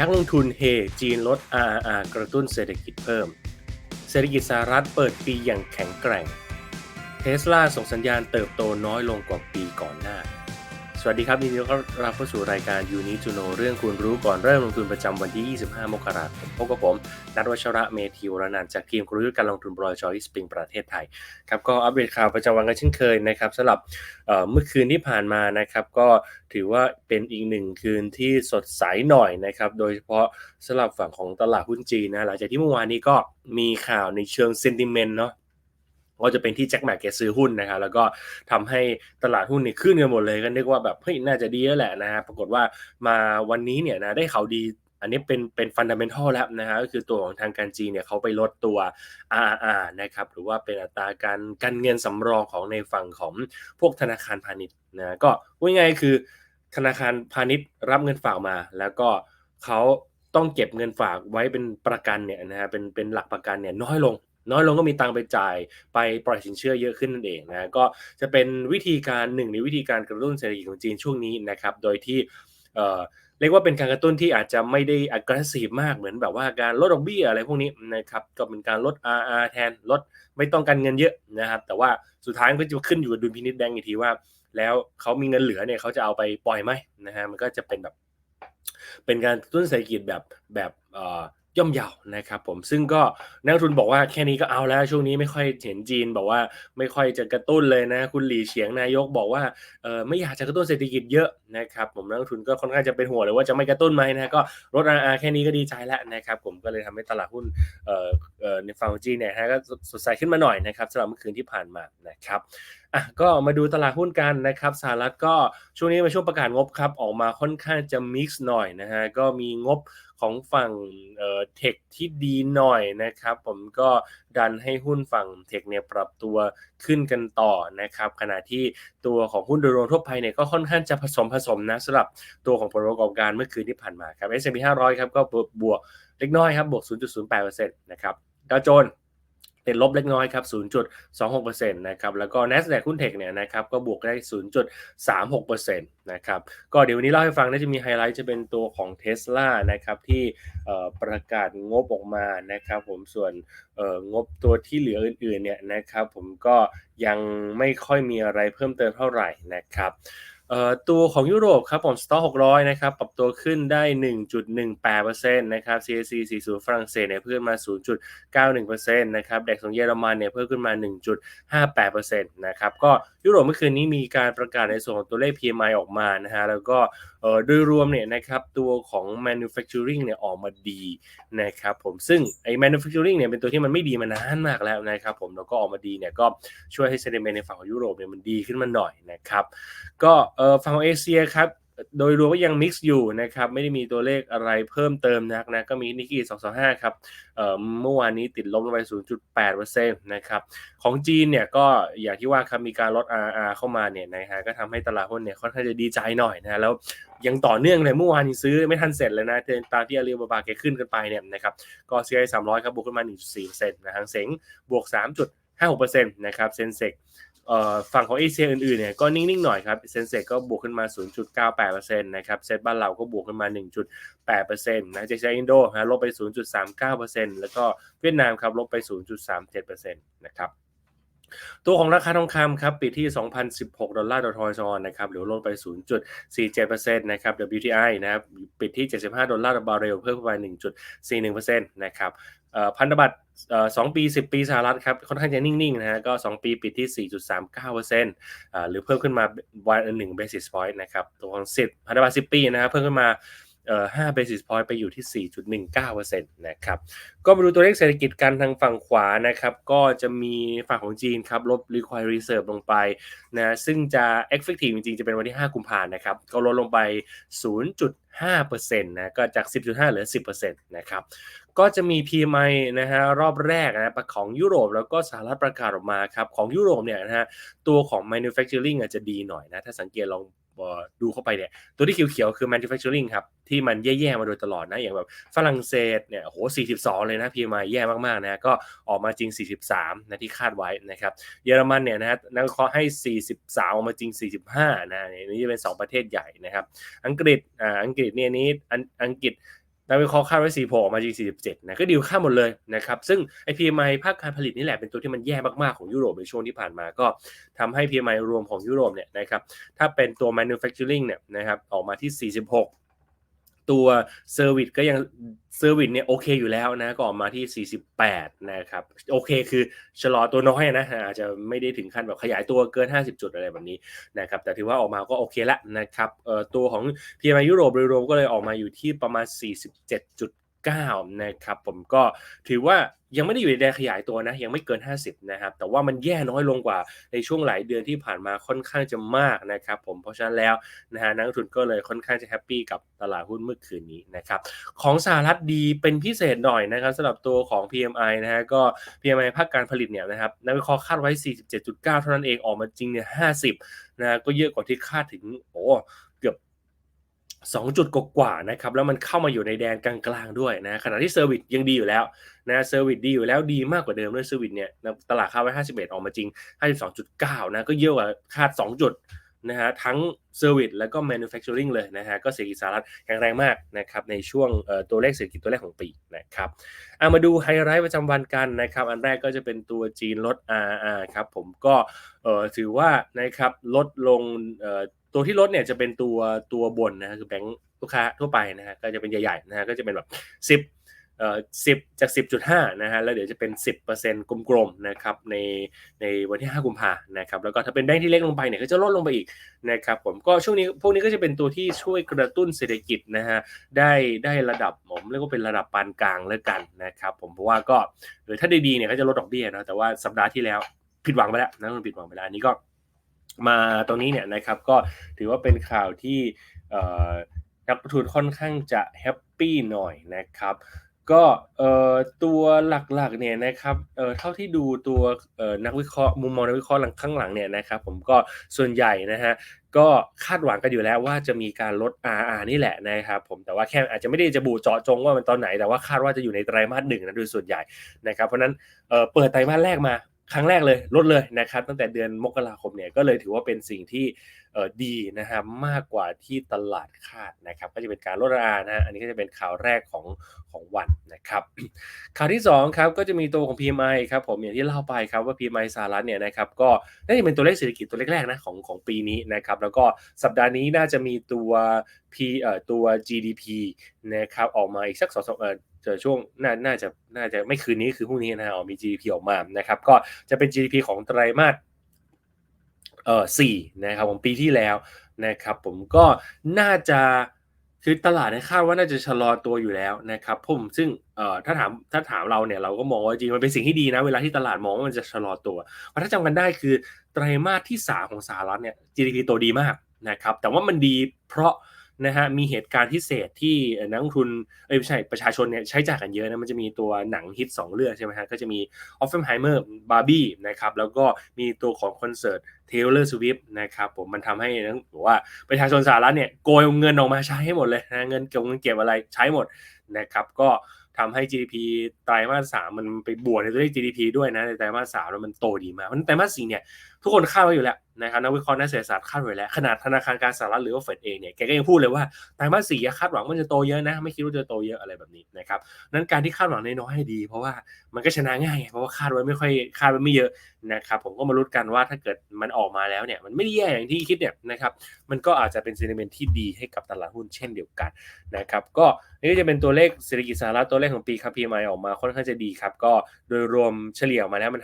นักลงทุนเฮจีนลด RRR กระตุ้นเศรษฐกิจเพิ่ม เศรษฐกิจสหรัฐเปิดปีอย่างแข็งแกร่ง เทสลาส่งสัญญาณเติบโตน้อยลงกว่าปีก่อนหน้า สวัสดีครับยินดีต้อนรับเข้าสู่รายการ You Need to Know เรื่องคุณรู้ก่อนเริ่มลงทุนประจำวันที่ 25 มกราคมพบกับผม นัทวัชระเมธีวรนันท์จากทีมกลยุทธ์การลงทุนบรอยจอยสปริงประเทศไทยครับก็อัปเดตข่าวประจำวันกันเช่นเคยนะครับสำหรับเอ่อเมื่อคืนที่ผ่านมานะครับก็ถือว่าเป็นอีกหนึ่งคืนที่สดใสหน่อยนะครับโดยเฉพาะสำหรับฝั่งของตลาดหุ้นจีนนะหลังจากที่เมื่อวานนี้ก็มีข่าวในเชิงเซนติเมนต์เนาะ ก็จะเป็นที่แจ็คแมกแกซื้อหุ้นนะครับแล้วก็ทำให้ตลาดหุ้นเนี่ยขึ้นกันหมดเลยก็นึกว่าแบบเฮ้ยน่าจะดีแล้วแหละนะฮะปรากฏว่ามาวันนี้เนี่ยนะได้ข่าวดีอันนี้เป็นเป็นฟันดัมเบลทัลแล้วนะฮะก็คือตัวของทางการจีนเนี่ยเขาไปลดตัว RRR นะครับหรือว่าเป็นอัตราการการเงินสำรองของในฝั่งของพวกธนาคารพาณิชย์นะก็ว่าง่ายคือธนาคารพาณิชย์รับเงินฝากมา แล้วก็เขาต้องเก็บเงินฝากไว้เป็นประกันเนี่ยนะฮะเป็นเป็นหลักประกันเนี่ยน้อยลง น้อยลงก็มีตังไปจ่ายไปปล่อยสินเชื่อเยอะขึ้นนั่นเองนะก็จะเป็นวิธีการหนึ่งในวิธีการกระตุ้นเศรษฐกิจของจีนช่วงนี้นะครับโดยที่เรียกว่าเป็นการกระตุ้นที่อาจจะไม่ได้ aggressive มากเหมือนแบบว่าการลดดอกเบี้ยอะไรพวกนี้นะครับก็เป็นการลด RR แทนลดไม่ต้องการเงินเยอะนะครับ แต่ว่าสุดท้ายก็จะขึ้นอยู่กับดุลพินิจแบงก์อีกทีว่า แล้วเขามีเงินเหลือเนี่ยเขาจะเอาไปปล่อยไหมนะฮะมันก็จะเป็นแบบ เป็นการกระตุ้นเศรษฐกิจแบบแบบเอ่อ ย่อมเยาวนะครับผมซึ่งก็นักทุนบอกว่าแค่นี้ก็เอาแล้วช่วงนี้ไม่ค่อยเห็นจีนบอกว่าไม่ค่อยจะกระตุ้นเลยนะ คุณหลี่เฉียงนายกบอกว่าเออไม่อยากจะกระตุ้นเศรษฐกิจเยอะนะครับผมนักทุนก็ค่อนข้างจะเป็นห่วงเลยว่าจะไม่กระตุ้นไหมนะก็ลด RR แค่นี้ก็ดีใจแล้วนะครับผมก็เลยทำให้ตลาดหุ้นเอ่อเอ่อในฝั่งของจีนเนี่ยฮะก็สดใสขึ้นมาหน่อยนะครับสำหรับเมื่อคืนที่ผ่านมานะครับอะก็มาดูตลาดหุ้นกันนะครับสหรัฐก็ช่วงนี้มาช่วงประกาศงบครับออกมาค่อนข้างจะมิกซ์หน่อยนะฮะก็มีงบ ของฝั่งเอ่อเทคที่ดีหน่อยนะครับ ผมก็ดันให้หุ้นฝั่งเทคเนี่ยปรับตัวขึ้นกันต่อนะครับ ขณะที่ตัวของหุ้นโดยรวมทั่วไปเนี่ยก็ค่อนข้างจะผสมผสมนะสำหรับตัวของผลประกอบการเมื่อคืนที่ผ่านมาครับ S&P 500 ครับก็บวกเล็กน้อยครับบวก 0.08%นะครับดาวโจนส์ ติดลบเล็กน้อยครับ 0.26%นะครับ แล้วก็ NASDAQ หุ้นเทคเนี่ยนะครับ ก็บวกได้ 0.36%นะครับ ก็เดี๋ยววันนี้เล่าให้ฟังน่าจะมีไฮไลท์จะเป็นตัวของ Tesla นะครับ ที่ประกาศงบออกมานะครับ ผม ส่วนงบตัวที่เหลืออื่นๆเนี่ยนะครับ ผมก็ยังไม่ค่อยมีอะไรเพิ่มเติมเท่าไหร่นะครับ ตัวของยุโรปครับผมสต็อก600 นะครับปรับตัวขึ้นได้ 1.18%นะครับ CAC 40 ฝรั่งเศสเนี่ยเพิ่มมา 0.91%นะครับแดกของเยอรมันเนี่ยเพิ่มขึ้นมา 1.58%นะครับก็ยุโรปเมื่อคืนนี้มีการประกาศในส่วนของตัวเลข PMI ออกมานะฮะแล้วก็โดยรวมเนี่ยนะครับตัวของ manufacturing เนี่ยออกมาดีนะครับผมซึ่งไอ้ manufacturing เนี่ยเป็นตัวที่มันไม่ดีมานานมากแล้วนะครับผมแล้วก็ออกมาดีเนี่ยก็ช่วยให้ sentiment ในฝั่งของยุโรปเนี่ยมันดีขึ้นมาหน่อยนะครับก็เออฝั่งของเอเชียครับโดยรวมก็ยังมิกซ์อยู่นะครับไม่ได้มีตัวเลขอะไรเพิ่มเติมนักนะก็มีนิกกี้225 ครับเมื่อวานนี้ติดลบลงไป 0.8%นะครับของจีนเนี่ยก็อย่างที่ว่าครับมีการลด RR เข้ามาเนี่ยนะฮะก็ทำให้ตลาดหุ้นเนี่ยค่อนข้างจะดีใจหน่อยนะแล้วยังต่อเนื่องเลยเมื่อวานนี้ซื้อไม่ทันเสร็จเลยนะตามที่อาลีบาบาเกขึ้นกันไปเนี่ยนะครับก็ CI 300 ครับบวกขึ้นมา 1.4%นะฮางเซ็งบวก 3.56%นะครับเซนเซก ฝั่งของเอเชียอื่นๆเนี่ยก็นิ่งๆหน่อยครับเซนเซก็บวกขึ้นมา 0.98%นะครับเซตบ้านเราก็บวกขึ้นมา 1.8%นะเจชอินโดนะลบไป 0.39%แล้วก็เวียดนามครับลบไป 0.37%นะครับตัวของราคาทองคำครับปิดที่ 2,016 ดอลลาร์ต่อทอยซอนนะครับหรือลดไป 0.47%นะครับ WTI นะครับปิดที่ 75 ดอลลาร์ต่อบาร์เรลเพิ่มขึ้นไป 1.41%นะครับ พันธบัตรสองปี10 ปีสหรัฐครับค่อนข้างจะนิ่งๆนะฮะก็ 2 ปีปิดที่ 4.39%หรือเพิ่มขึ้นมาวันหนึ่ง basis point นะครับตัวของ10พันธบัตร10 ปีนะครับเพิ่มขึ้นมา5 basis point ไปอยู่ที่ 4.19%นะครับ ก็มาดูตัวเลขเศรษฐกิจกันทางฝั่งขวานะครับ ก็จะมีฝั่งของจีนครับลด require reserve ลงไปนะซึ่งจะ effective จริงๆ จะเป็นวันที่ 5 กุมภาพันธ์นะครับ ก็ลดลงไป 0.5%นะ ก็จาก 10.5 เหลือ 10%นะครับ ก็จะมี PMI นะฮะรอบแรกนะของยุโรปแล้วก็สหรัฐประกาศออกมาครับ ของยุโรปเนี่ยนะฮะตัวของ manufacturing อาจจะดีหน่อยนะ ถ้าสังเกตลองดูเข้าไปเนี่ยตัวที่เขียวๆคือ manufacturing ครับ ที่มันแย่ๆมาโดยตลอดนะ อย่างแบบฝรั่งเศสเนี่ยโห 42 เลยนะ PMI แย่มากๆนะก็ออกมาจริง 43 นะที่คาดไว้นะครับเยอรมันเนี่ยนะฮะนักเคาะให้ 43 ออกมาจริง 45 นะนี่จะเป็น 2 ประเทศใหญ่นะครับ อังกฤษอ่าอังกฤษเนี่ยนี้อังกฤษ นักวิเคราะห์คาดไว้4โผล่ออกมาจริง47นะก็ดีลค่าหมดเลยนะครับซึ่งไอพีไมภาคการผลิตนี่แหละเป็นตัวที่มันแย่มากๆของยุโรปในช่วงที่ผ่านมาก็ทำให้พีไมรวมของยุโรปเนี่ยนะครับถ้าเป็นตัว manufacturing เนี่ยนะครับออกมาที่ 46 ตัวเซอร์วิสก็ยังเซอร์วิสเนี่ยโอเคอยู่แล้วนะก็ออกมาที่ 48 นะครับโอเคคือชะลอตัวน้อยนะอาจจะไม่ได้ถึงขั้นแบบขยายตัวเกิน 50 จุดอะไรแบบนี้นะครับแต่ถือว่าออกมาก็โอเคละนะครับเอ่อตัวของ PMI ยุโรปโดยรวมก็เลยออกมาอยู่ที่ประมาณ 47.9 นะครับผมก็ถือว่า ยังไม่ได้อยู่ในแดนขยายตัวนะ ยังไม่เกิน 50 นะครับ แต่ว่ามันแย่น้อยลงกว่าในช่วงหลายเดือนที่ผ่านมาค่อนข้างจะมากนะครับผมเพราะฉะนั้นแล้วนะฮะนักลงทุนก็เลยค่อนข้างจะแฮปปี้กับตลาดหุ้นเมื่อคืนนี้นะครับของสหรัฐดีเป็นพิเศษหน่อยนะครับสำหรับตัวของ PMI นะฮะก็ PMI ภาคการผลิตเนี่ยนะครับนักวิเคราะห์คาดไว้ 47.9 เท่านั้นเองออกมาจริงเนี่ย50นะก็เยอะกว่าที่คาดถึงโอ้เกือบ 2 จุดกว่าๆนะครับแล้วมันเข้ามาอยู่ในแดนกลางๆด้วยนะขณะที่เซอร์วิสยังดีอยู่แล้วนะเซอร์วิสดีอยู่แล้วดีมากกว่าเดิมด้วยเซอร์วิสเนี่ยตลาดคาดไว้ 51 ออกมาจริง 52.9 นะก็เยอะกว่าคาด 2 จุดนะฮะทั้งเซอร์วิสแล้วก็ manufacturing เลยนะฮะก็เศรษฐกิจสหรัฐแข็งแรงมากนะครับในช่วงตัวเลขเศรษฐกิจตัวแรกของปีนะครับเอามาดูไฮไลท์ประจำวันกันนะครับอันแรกก็จะเป็นตัวจีนลด RR ครับผมก็ถือว่านะครับลดลง ตัวที่ลดเนี่ยจะเป็นตัวตัวบนนะฮะคือแบงก์ลูกค้าทั่วไปนะฮะก็จะเป็นใหญ่ๆนะฮะก็จะเป็นแบบ 10เอ่อ10 จาก 10.5นะฮะแล้วเดี๋ยวจะเป็น 10%กลมๆนะครับในในวันที่ 5 กุมภานะครับแล้วก็ถ้าเป็นแบงก์ที่เล็กลงไปเนี่ยก็จะลดลงไปอีกนะครับผมก็ช่วงนี้พวกนี้ก็จะเป็นตัวที่ช่วยกระตุ้นเศรษฐกิจนะฮะได้ได้ระดับผมเรียกว่าเป็นระดับปานกลางแล้วกันนะครับผมเพราะว่าก็หรือถ้าด้ดีเนี่ยก็จะลดดอกเบี้ยนะแต่ว่าสัปดาห์ที่แล้วผิดหวังไปแล้วนะมันผิดหวังไปแล้วอันนี้ก็ มาตรงนี้เนี่ยนะครับก็ถือว่าเป็นข่าวที่นักลงทุนค่อนข้างจะแฮปปี้หน่อยนะครับก็ตัวหลักๆเนี่ยนะครับเท่าที่ดูตัวนักวิเคราะห์มุมมองนักวิเคราะห์หลังข้างหลังเนี่ยนะครับผมก็ส่วนใหญ่นะฮะก็คาดหวังกันอยู่แล้วว่าจะมีการลด RR นี่แหละนะครับผมแต่ว่าแค่อาจจะไม่ได้จะบูเจาะจงว่ามันตอนไหนแต่ว่าคาดว่าจะอยู่ในไตรมาสหนึ่งนะโดยส่วนใหญ่นะครับเพราะนั้นเปิดไตรมาสแรกมา ครั้งแรกเลยลดเลยนะครับตั้งแต่เดือนมกราคมเนี่ยก็เลยถือว่าเป็นสิ่งที่ดีนะครับมากกว่าที่ตลาดคาดนะครับก็จะเป็นการลดรานะอันนี้ก็จะเป็นข่าวแรกของของวันนะครับข่าวที่2ครับก็จะมีตัวของ PMI ครับผมอย่างที่เล่าไปครับว่า PMI สหรัฐเนี่ยนะครับก็น่าจะเป็นตัวเลขเศรษฐกิจตัวแรกๆนะของของปีนี้นะครับแล้วก็สัปดาห์นี้น่าจะมีตัว P เอ่อตัว GDP นะครับออกมาอีกสักสองเอ่อ เจอช่วงน่าน่าจะน่าจะไม่คืนนี้คือพรุ่งนี้นะฮะมี GDP ออกมานะครับ ก็จะเป็น GDP ของไตรมาสเอ่อสี่นะครับผมปีที่แล้วนะครับ ผมก็น่าจะคือตลาดคาดว่าน่าจะชะลอตัวอยู่แล้วนะครับผมซึ่งเอ่อถ้าถามถ้าถามเราเนี่ยเราก็มองว่าจริงมันเป็นสิ่งที่ดีนะเวลาที่ตลาดมองว่ามันจะชะลอตัวเพราะถ้าจำกันได้คือไตรมาสที่ 3 ของสหรัฐเนี่ย GDP โตดีมากนะครับแต่ว่ามันดีเพราะ นะฮะมีเหตุการณ์พิเศษที่นักลงทุนเอ้ยไม่ใช่ประชาชนเนี่ยใช้จ่ายกันเยอะนะมันจะมีตัวหนังฮิต 2 เรื่องใช่ไหมฮะก็จะมี o f f e n h e i m e r Barbie นะครับแล้วก็มีตัวของคอนเสิร์ต Taylor Swift นะครับผมมันทำให้นะบอว่าประชาชนสหรัฐเนี่ยโกยเงินออกมาใช้ให้หมดเลยนะเงินเก็บเงินเก็บอะไรใช้หมดนะครับก็ทำให้ GDP ไตรมาสสามมันไปบวกในตัวเลข GDP ด้วยนะในไตรมาสสามแล้วมันโตดีมากเพราะไตรมาสสี่เนี่ยทุกคนคาดไว้อยู่แล้วนะครับนักวิเคราะห์นักเศรษฐศาสตร์คาดไว้แล้ว ขนาดธนาคารการสหรัฐหรือว่าเฟดเองเนี่ยแกก็ยังพูดเลยว่าไตรมาสสี่คาดหวังมันจะโตเยอะนะ ไม่คิดว่าจะโตเยอะอะไรแบบนี้นะครับนั้นการที่คาดหวังน้อยๆให้ดี เพราะว่ามันก็ชนะง่าย เพราะว่าคาดไว้ไม่ค่อยคาดไว้ไม่เยอะนะครับผมก็มาลุ้นกันว่าถ้าเกิดมันออกมาแล้วเนี่ยมันไม่ได้แย่อย่างที่คิดเนี่ยนะครับมันก็อาจจะเป็นซีนิเมนที่ดีให้กับตลาดหุ้นเช่นเดียวกันนะครับก็นี่จะเป็นตัวเลขเศรษฐกิจสหรัฐตัวเลขของปีครับ PMI ออกมาค่อนข้างจะดีครับก็โดยรวมเฉลี่ยมาแล้วมัน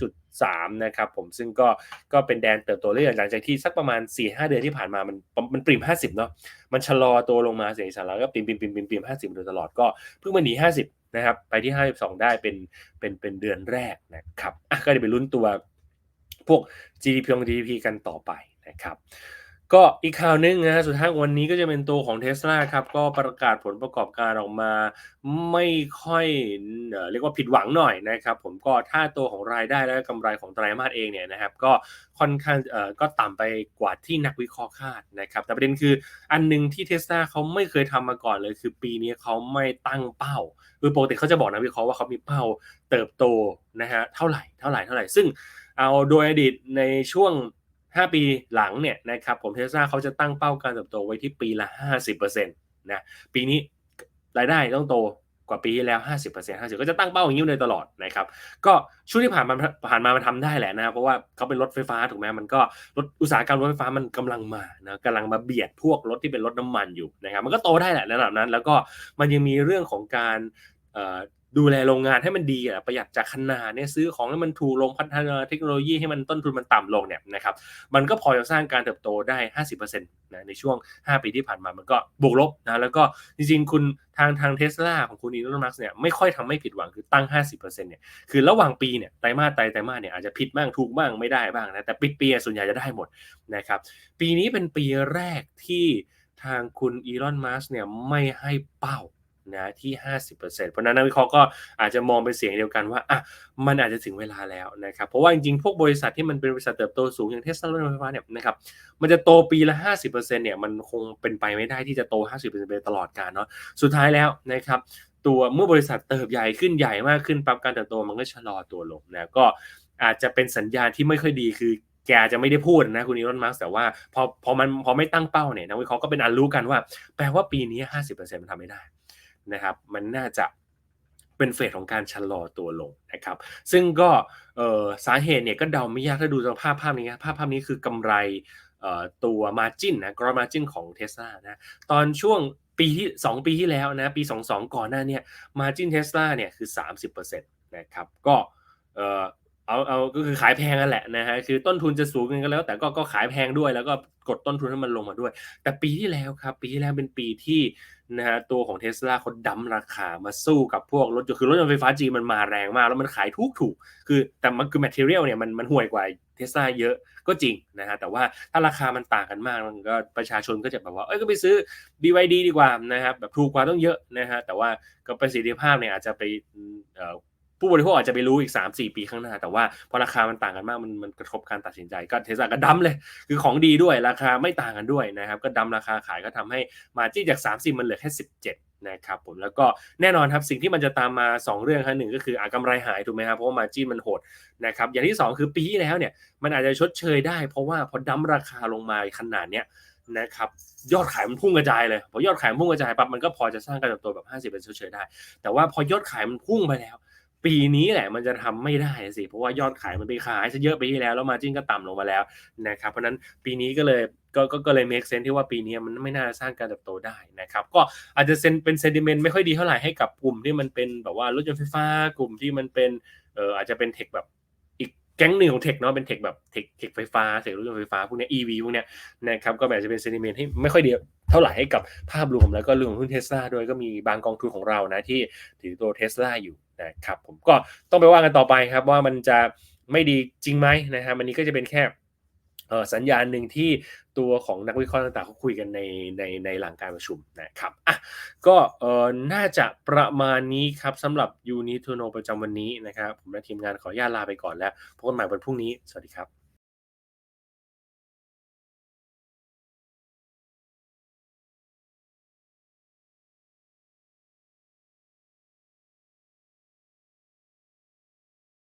52.3 นะครับผมซึ่งก็ก็เป็นแดนเติบโตเรื่อยหลังจากที่สักประมาณ4-5เดือนที่ผ่านมามันมันปริม 50 เนาะมันชะลอตัวลงมาเศรษฐกิจสหรัฐก็ปริมปริมปริมปริมปริม50โดยตลอดก็เพิ่งมาหนี 50 นะครับ ไปที่ 52 ได้เป็นเป็นเป็นเดือนแรกนะครับก็จะไปลุ้นตัวพวก GDP ของ GDP กันต่อไปนะครับ ก็อีกข่าวนึงนะสุดท้ายวันนี้ก็จะเป็นตัวของ Tesla ครับ ก็ประกาศผลประกอบการออกมา ไม่ค่อยเรียกว่าผิดหวังหน่อยนะครับ ผมก็ถ้าตัวของรายได้และกำไรของไตรมาสเองเนี่ยนะครับ ก็ค่อนข้างเอ่อก็ต่ำไปกว่าที่นักวิเคราะห์คาดนะครับ แต่ประเด็นคืออันนึงที่เทสลาเขาไม่เคยทำมาก่อนเลย คือปีนี้เขาไม่ตั้งเป้าคือปกติเขาจะบอกนักวิเคราะห์ว่าเขามีเป้าเติบโตนะฮะเท่าไหร่เท่าไหร่เท่าไหร่ซึ่งเอาโดยอดีตในช่วง 5 ปีหลังเนี่ยนะครับผมเทสลาเขาจะตั้งเป้าการเติบโตไว้ที่ปีละ 50%นะปีนี้รายได้ต้องโตกว่าปีที่แล้ว 50% 50 ก็จะตั้งเป้าอย่างนี้เลยตลอดนะครับ ก็ช่วงที่ผ่านมาผ่านมามันทำได้แหละนะ เพราะว่าเขาเป็นรถไฟฟ้าถูกไหมมันก็รถอุตสาหกรรมรถไฟฟ้ามันกำลังมานะกำลังมาเบียดพวกรถที่เป็นรถน้ำมันอยู่นะครับ มันก็โตได้แหละระดับนั้น แล้วก็มันยังมีเรื่องของการ ดูแลโรงงานให้มันดีอะประหยัดจากขนาดเนี่ยซื้อของให้มันถูกลงพัฒนาเทคโนโลยีให้มันต้นทุนมันต่ำลงเนี่ยนะครับมันก็พอจะสร้างการเติบโตได้ 50%นะในช่วง 5 ปีที่ผ่านมามันก็บวกลบนะแล้วก็จริงๆ คุณทางทางเทสลาของคุณอีลอนมัสเนี่ยไม่ค่อยทำไม่ผิดหวังคือตั้ง 50%เนี่ยคือระหว่างปีเนี่ยไตรมาสไตรไตรมาสเนี่ยอาจจะผิดบ้างถูกบ้างไม่ได้บ้างนะแต่ปิดปีส่วนใหญ่จะได้หมดนะครับปีนี้เป็นปีแรกที่ทางคุณอีลอนมัสเนี่ยไม่ให้เป้า นะที่ 50%เพราะนั้นนักวิเคราะห์ก็อาจจะมองเป็นเสียงเดียวกันว่าอะมันอาจจะถึงเวลาแล้วนะครับเพราะว่าจริงๆ พวกบริษัทที่มันเป็นบริษัทเติบโตสูงอย่างเทสลารถไฟฟ้าเนี่ยนะครับมันจะโตปีละ 50%เนี่ยมันคงเป็นไปไม่ได้ที่จะโต 50%ไปตลอดกาลเนาะสุดท้ายแล้วนะครับตัวเมื่อบริษัทเติบใหญ่ขึ้นใหญ่มากขึ้นปรับการเติบโตมันก็ชะลอตัวลงนะก็อาจจะเป็นสัญญาณที่ไม่ค่อยดีคือแกจะไม่ได้พูดนะคุณอีลอนมัสแต่ว่าพอพอมันพอไม่ตั้งเป้าเนี่ยนักวิเคราะห์ก็เป็นอันรู้กันว่า แปลว่าปีนี้ 50%มันทำไม่ได้ นะครับ มันน่าจะเป็นเฟสของการชะลอตัวลงนะครับ ซึ่งก็สาเหตุเนี่ยก็เดาไม่ยากถ้าดูจากภาพภาพนี้ภาพภาพนี้คือกำไรตัว Margin นะ Gross Margin ของ Tesla นะตอนช่วงปีที่ 2 ปีที่แล้วนะปี 22 ก่อนหน้าเนี่ย Margin Tesla เนี่ยคือ 30%นะครับก็เอาเอาก็คือขายแพงนั่นแหละนะฮะคือต้นทุนจะสูงกันก็แล้ว แต่ก็ก็ขายแพงด้วยแล้วก็กดต้นทุนให้มันลงมาด้วย แต่ปีที่แล้วครับปีที่แล้วเป็นปีที่ นะฮะตัวของเทสลาเขาดั้มราคามาสู้กับพวกรถยนต์คือรถยนต์ไฟฟ้าจีมันมาแรงมาก แล้วมันขายทุกถูกคือแต่มันคือแมทเทเรียลเนี่ยมันมันห่วยกว่าเทสลาเยอะก็จริงนะฮะแต่ว่าถ้าราคามันต่างกันมากมันก็ประชาชนก็จะแบบว่าเอ้ยก็ไปซื้อ BYD ดีกว่านะครับแบบถูกกว่าต้องเยอะนะฮะแต่ว่าก็ประสิทธิภาพเนี่ยอาจจะไป ผู้บริโภคอาจจะไปรู้อีก 3-4 ปีข้างหน้า แต่ว่าพอราคามันต่างกันมากมันมันกระทบการตัดสินใจ ก็เทสลาก็ดั้มเลย คือของดีด้วยราคาไม่ต่างกันด้วยนะครับ ก็ดั้มราคาขายก็ทำให้มาจี้จาก 30 มันเหลือแค่ 17นะครับผมแล้วก็แน่นอนครับสิ่งที่มันจะตามมา 2 เรื่องครับหนึ่งก็คืออากำไรหายถูกไหมครับเพราะว่ามาจี้มันโหดนะครับอย่างที่ 2 คือปีที่แล้วเนี่ยมันอาจจะชดเชยได้ เพราะว่าพอดั้มราคาลงมาขนาดเนี้ยนะครับยอดขายมันพุ่งกระจายเลยพอยอดขายมันพุ่งกระจายปั๊บมันก็พอจะสร้างการเติบโตแบบ 50เป็นชดเชยได้ แต่ว่าพอยอดขายมันพุ่งไปแล้ว ปีนี้แหละมันจะทำไม่ได้สิ เพราะว่ายอดขายมันไปขายซะเยอะไปที่แล้ว แล้วมาจิ้นก็ต่ำลงมาแล้วนะครับ เพราะนั้นปีนี้ก็เลยก็ก็เลยเมคเซนที่ว่าปีนี้มันไม่น่าสร้างการเติบโตได้นะครับ ก็อาจจะเป็นเซนติเมนต์ไม่ค่อยดีเท่าไหร่ให้กับกลุ่มที่มันเป็นแบบว่ารถยนต์ไฟฟ้ากลุ่มที่มันเป็นเอออาจจะเป็นเทคแบบอีกแก๊งหนึ่งของเทคเนาะเป็นเทคแบบเทคเทคไฟฟ้าเทครถยนต์ไฟฟ้าพวกนี้ EV พวกนี้นะครับก็อาจจะเป็นเซนติเมนต์ที่ไม่ค่อยดีเท่าไหร่ให้กับภาพรวมแล้วก็เรื่องของหุ้นเทสลาด้วยก็มีบางกองทุนของเรานะที่ถือตัวเทสลาอยู่ นะครับผมก็ต้องไปว่ากันต่อไปครับว่ามันจะไม่ดีจริงไหมนะฮะมันนี้ก็จะเป็นแค่สัญญาณหนึ่งที่ตัวของนักวิเคราะห์ต่างๆเขาคุยกันในในในหลังการประชุมนะครับอะก็เออน่าจะประมาณนี้ครับสำหรับยูนิทูโนประจำวันนี้นะครับ ผมและทีมงานขออนุญาตลาไปก่อนแล้วพบกันใหม่วันพรุ่งนี้ สวัสดีครับ